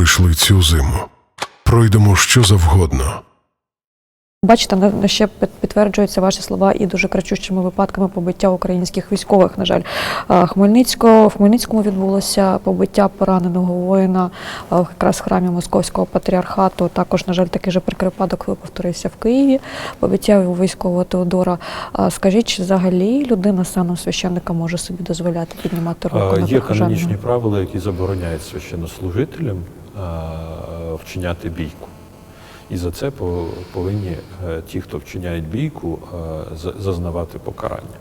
пройшли цю зиму. Пройдемо що завгодно. Бачите, ще під- підтверджуються ваші слова і дуже кричущими випадками побиття українських військових. На жаль, Хмельницького в Хмельницькому відбулося побиття пораненого воїна якраз в храмі Московського патріархату. Також, на жаль, такий же прикрий випадок повторився в Києві. Побиття військового Теодора. Скажіть, чи взагалі людина станом священника може собі дозволяти піднімати руку на Є канонічні правила, які забороняють священнослужителям вчиняти бійку. І за це по- повинні е, ті, хто вчиняють бійку, е, зазнавати покарання.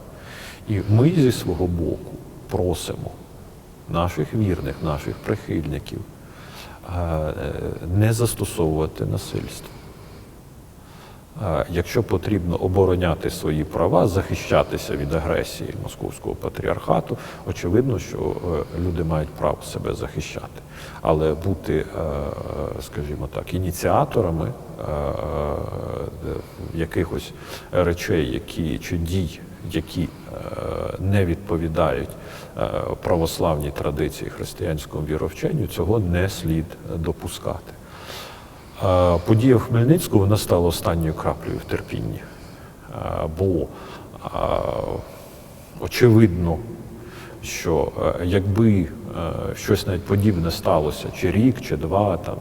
І ми зі свого боку просимо наших вірних, наших прихильників е, е, не застосовувати насильство. Е, Якщо потрібно обороняти свої права, захищатися від агресії московського патріархату, очевидно, що е, люди мають право себе захищати. Але бути, е, скажімо так, ініціаторами е, е, якихось речей, які чи дій, які е, не відповідають е, православній традиції християнському віровченню, цього не слід допускати. Подія в Хмельницькому вона стала останньою краплею в терпінні. Бо очевидно, що е, якби е, щось навіть подібне сталося чи рік, чи два, там,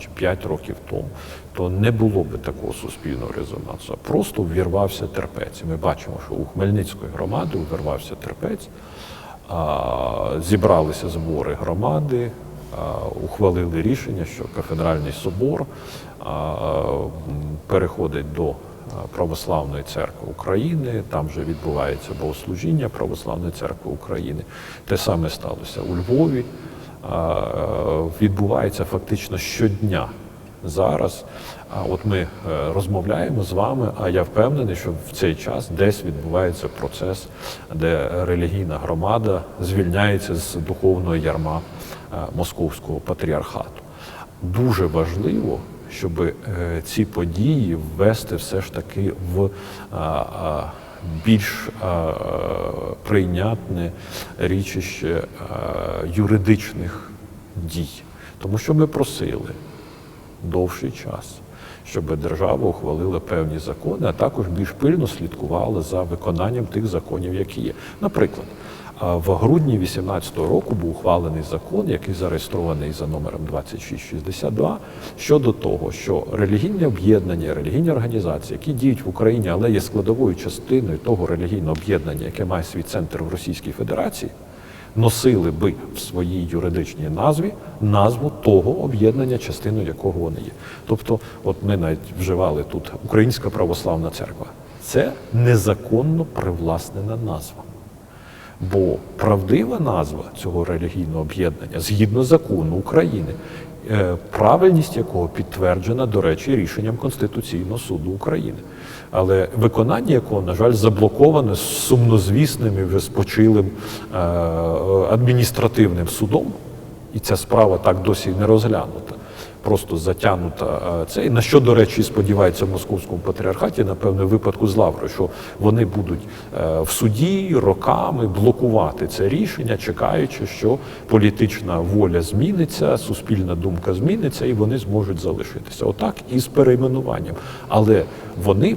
чи п'ять років тому, то не було би такого суспільного резонансу. Просто ввірвався терпець. Ми бачимо, що у Хмельницької громади увірвався терпець. Зібралися збори громади, ухвалили рішення, що кафедральний собор переходить до Православної церкви України. Там вже відбувається богослужіння Православної церкви України. Те саме сталося у Львові. Відбувається фактично щодня зараз. А от ми е, розмовляємо з вами, а я впевнений, що в цей час десь відбувається процес, де релігійна громада звільняється з духовного ярма московського патріархату. Дуже важливо, щоб е, ці події ввести все ж таки в а, більш прийнятне річище юридичних дій. Тому що ми просили довший час, щоб держава ухвалила певні закони, а також більш пильно слідкувала за виконанням тих законів, які є. Наприклад, в грудні 2018 року був ухвалений закон, який зареєстрований за номером 2662, щодо того, що релігійні об'єднання, релігійні організації, які діють в Україні, але є складовою частиною того релігійного об'єднання, яке має свій центр в Російській Федерації, носили би в своїй юридичній назві назву того об'єднання, частиною якого вони є. Тобто, от ми навіть вживали тут Українська православна церква. Це незаконно привласнена назва. Бо правдива назва цього релігійного об'єднання згідно закону України, е, правильність якого підтверджена, до речі, рішенням Конституційного суду України. Але виконання якого, на жаль, заблоковане сумнозвісним і вже спочилим е, адміністративним судом, і ця справа так досі не розглянута. Просто затягнута цей це. На що, до речі, сподівається в московському патріархаті, напевне, в випадку з Лаврою, що вони будуть е, в суді роками блокувати це рішення, чекаючи, що політична воля зміниться, суспільна думка зміниться, і вони зможуть залишитися. Отак і з перейменуванням. Але вони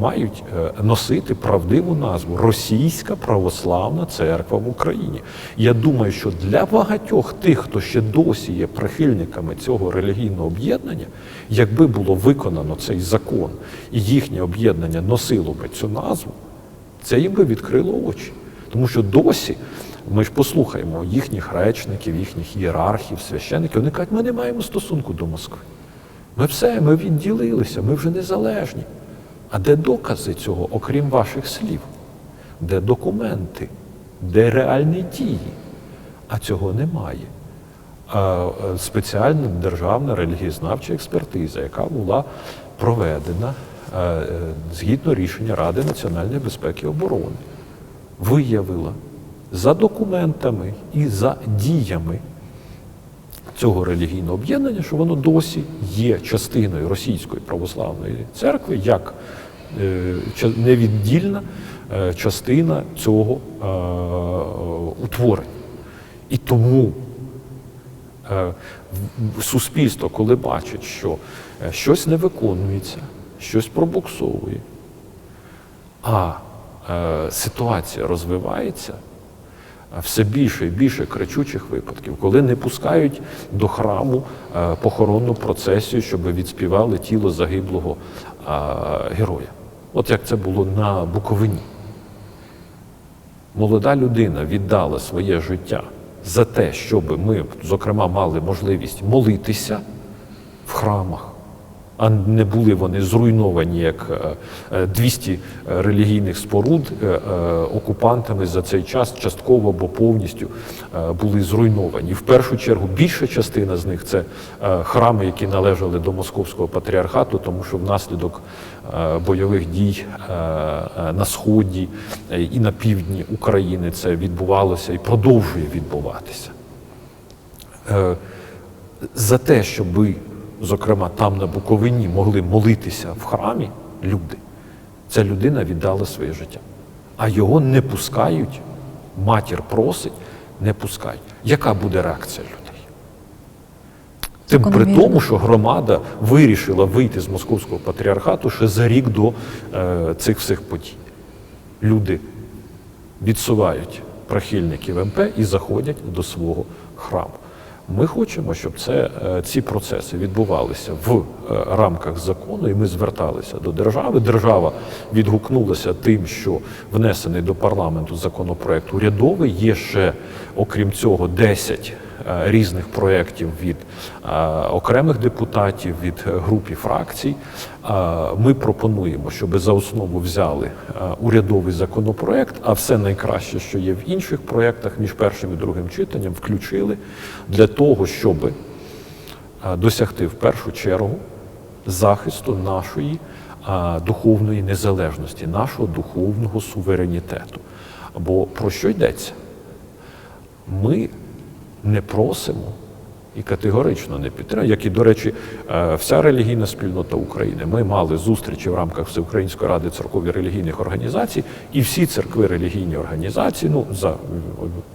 мають е, носити правдиву назву Російська православна церква в Україні. Я думаю, що для багатьох тих, хто ще досі є прихильниками цього релігійного об'єднання, якби було виконано цей закон і їхнє об'єднання носило би цю назву, це їм би відкрило очі. Тому що досі ми ж послухаємо їхніх речників, їхніх ієрархів, священиків, вони кажуть, ми не маємо стосунку до Москви. Ми все, ми відділилися, ми вже незалежні. А де докази цього, окрім ваших слів? Де документи? Де реальні дії? А цього немає. Е, спеціальна державна релігієзнавча експертиза, яка була проведена е, е, згідно рішення Ради національної безпеки і оборони, виявила за документами і за діями цього релігійного об'єднання, що воно досі є частиною Російської православної церкви, як е, невіддільна е, частина цього е, утворення. І тому Суспільство, коли бачить, що щось не виконується, щось пробуксовує, а ситуація розвивається, все більше і більше кричучих випадків, коли не пускають до храму е, похоронну процесію, щоб відспівали тіло загиблого героя. От як це було на Буковині. Молода людина віддала своє життя за те, щоб ми, зокрема, мали можливість молитися в храмах, а не були вони зруйновані як е, е, 200 релігійних споруд е, е, окупантами за цей час частково або повністю е, були зруйновані. В першу чергу більша частина з них це е, храми, які належали до московського патріархату, тому що внаслідок е, бойових дій е, е, на сході е, і на півдні України це відбувалося і продовжує відбуватися. Е, за те, щоб ви, зокрема, там на Буковині могли молитися в храмі люди, ця людина віддала своє життя. А його не пускають, матір просить, не пускають. Яка буде реакція людей? Тим при тому, що громада вирішила вийти з московського патріархату ще за рік до е, цих всіх подій. Люди відсувають прихильників МП і заходять до свого храму. Ми хочемо, щоб це, е, ці процеси відбувалися в е, рамках закону, і ми зверталися до держави. Держава відгукнулася тим, що внесений до парламенту законопроект урядовий. Є ще, окрім цього, 10 е, різних проєктів від е, окремих депутатів, від е, груп і фракцій. Е, Ми пропонуємо, щоб за основу взяли е, урядовий законопроект, а все найкраще, що є в інших проєктах, між першим і другим читанням, включили для того, щоб е, досягти в першу чергу захисту нашої е, духовної незалежності, нашого духовного суверенітету. Бо про що йдеться? Ми не просимо і категорично не підтримуємо, як і, до речі, е, вся релігійна спільнота України. Ми мали зустрічі в рамках Всеукраїнської ради церков і релігійних організацій, і всі церкви релігійні організації, ну за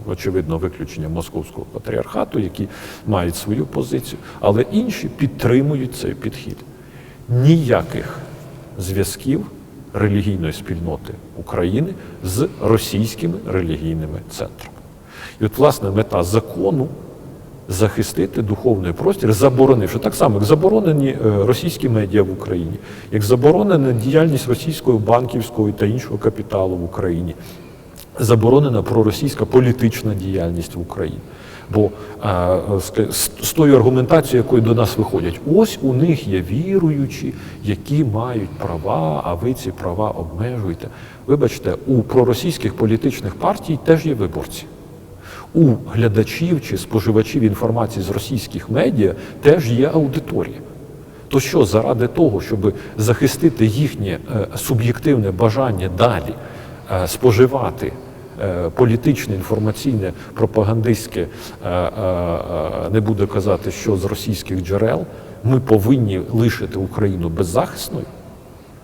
очевидно виключенням московського патріархату, які мають свою позицію, але інші підтримують цей підхід. Ніяких зв'язків релігійної спільноти України з російськими релігійними центрами. І от, власне, мета закону захистити духовний простір, заборонивши так само, як заборонені е, російські медіа в Україні, як заборонена діяльність російського банківського та іншого капіталу в Україні, заборонена проросійська політична діяльність в Україні. Бо е, е, з, з тою аргументацією, якою до нас виходять, ось у них є віруючі, які мають права, а ви ці права обмежуєте. Вибачте, у проросійських політичних партій теж є виборці. У глядачів чи споживачів інформації з російських медіа теж є аудиторія. То що заради того, щоб захистити їхнє е, суб'єктивне бажання далі е, споживати е, політичне, інформаційне, пропагандистське, не буду казати, що з російських джерел, ми повинні лишити Україну беззахисною?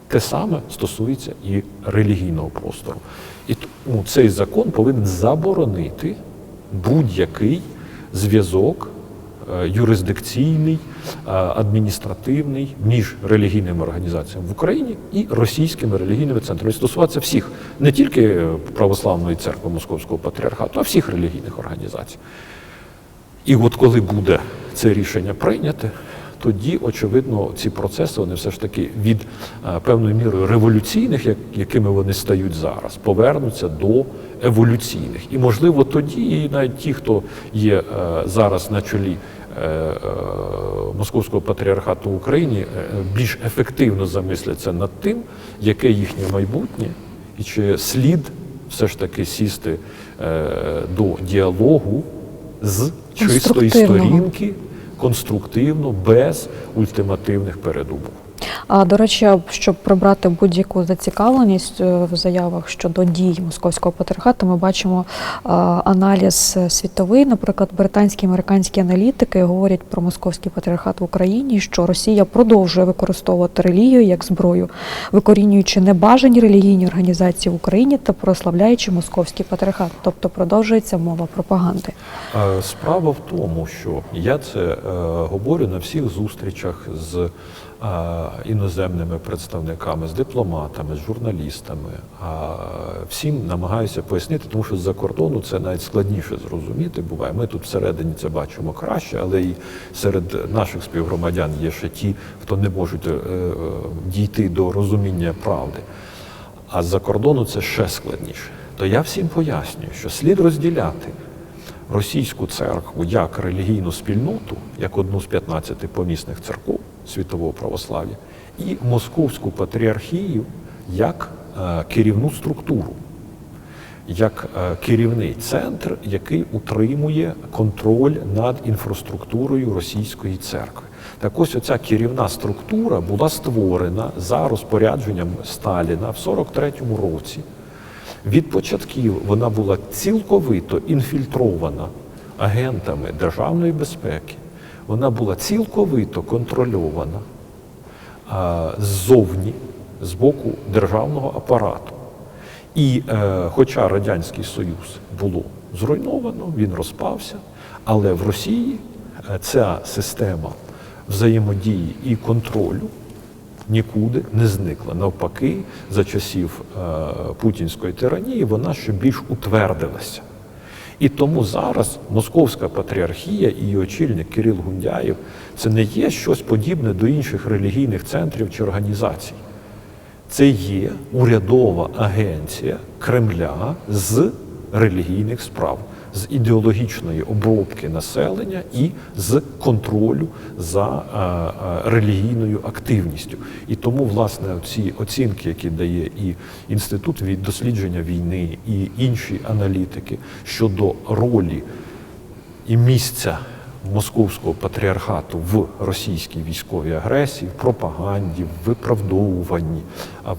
Те саме стосується і релігійного простору. І тому цей закон повинен заборонити будь-який зв'язок е, юрисдикційний, е, адміністративний між релігійними організаціями в Україні і російськими релігійними центрами. Стосуватися всіх, не тільки православної церкви Московського патріархату, а всіх релігійних організацій. І от коли буде це рішення прийняте, тоді, очевидно, ці процеси вони все ж таки від е, певною мірою революційних, якими вони стають зараз, повернуться до еволюційних. І, можливо, тоді і навіть ті, хто є е, зараз на чолі е, е, Московського патріархату в Україні, більш ефективно замисляться над тим, яке їхнє майбутнє, і чи слід все ж таки сісти до діалогу з чистої сторінки конструктивно, без ультимативних передумов. А до речі, щоб прибрати будь-яку зацікавленість е, в заявах щодо дій московського патріархату, ми бачимо е, аналіз світовий. Наприклад, британські і американські аналітики говорять про московський патріархат в Україні, що Росія продовжує використовувати релігію як зброю, викорінюючи небажані релігійні організації в Україні та прославляючи московський патріархат, тобто продовжується мова пропаганди. Справа в тому, що я це е, говорю на всіх зустрічах з іноземними представниками, з дипломатами, з журналістами. А всім намагаюся пояснити, тому що з-за кордону це навіть складніше зрозуміти буває. Ми тут всередині це бачимо краще, але і серед наших співгромадян є ще ті, хто не можуть е, е, дійти до розуміння правди. А з-за кордону це ще складніше. То я всім пояснюю, що слід розділяти російську церкву як релігійну спільноту, як одну з 15 помісних церков світового православ'я, і московську патріархію як е, керівну структуру, як е, керівний центр, який утримує контроль над інфраструктурою російської церкви. Так ось оця керівна структура була створена за розпорядженням Сталіна в 43-му році. Від початків вона була цілковито інфільтрована агентами державної безпеки. Вона була цілковито контрольована а, ззовні, з боку державного апарату. І е, хоча Радянський Союз було зруйновано, він розпався, але в Росії е, ця система взаємодії і контролю нікуди не зникла. Навпаки, за часів е, путінської тиранії вона ще більш утвердилася. І тому зараз Московська патріархія і її очільник Кирил Гундяєв це не є щось подібне до інших релігійних центрів чи організацій. Це є урядова агенція Кремля з релігійних справ, з ідеологічної обробки населення і з контролю за е, е, релігійною активністю. І тому, власне, ці оцінки, які дає і інститут від дослідження війни, і інші аналітики щодо ролі і місця московського патріархату в російській військовій агресії, в пропаганді, в виправдовуванні,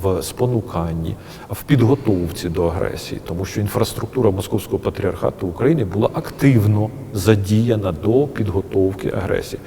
в спонуканні, в підготовці до агресії, тому що інфраструктура московського патріархату України була активно задіяна до підготовки агресії.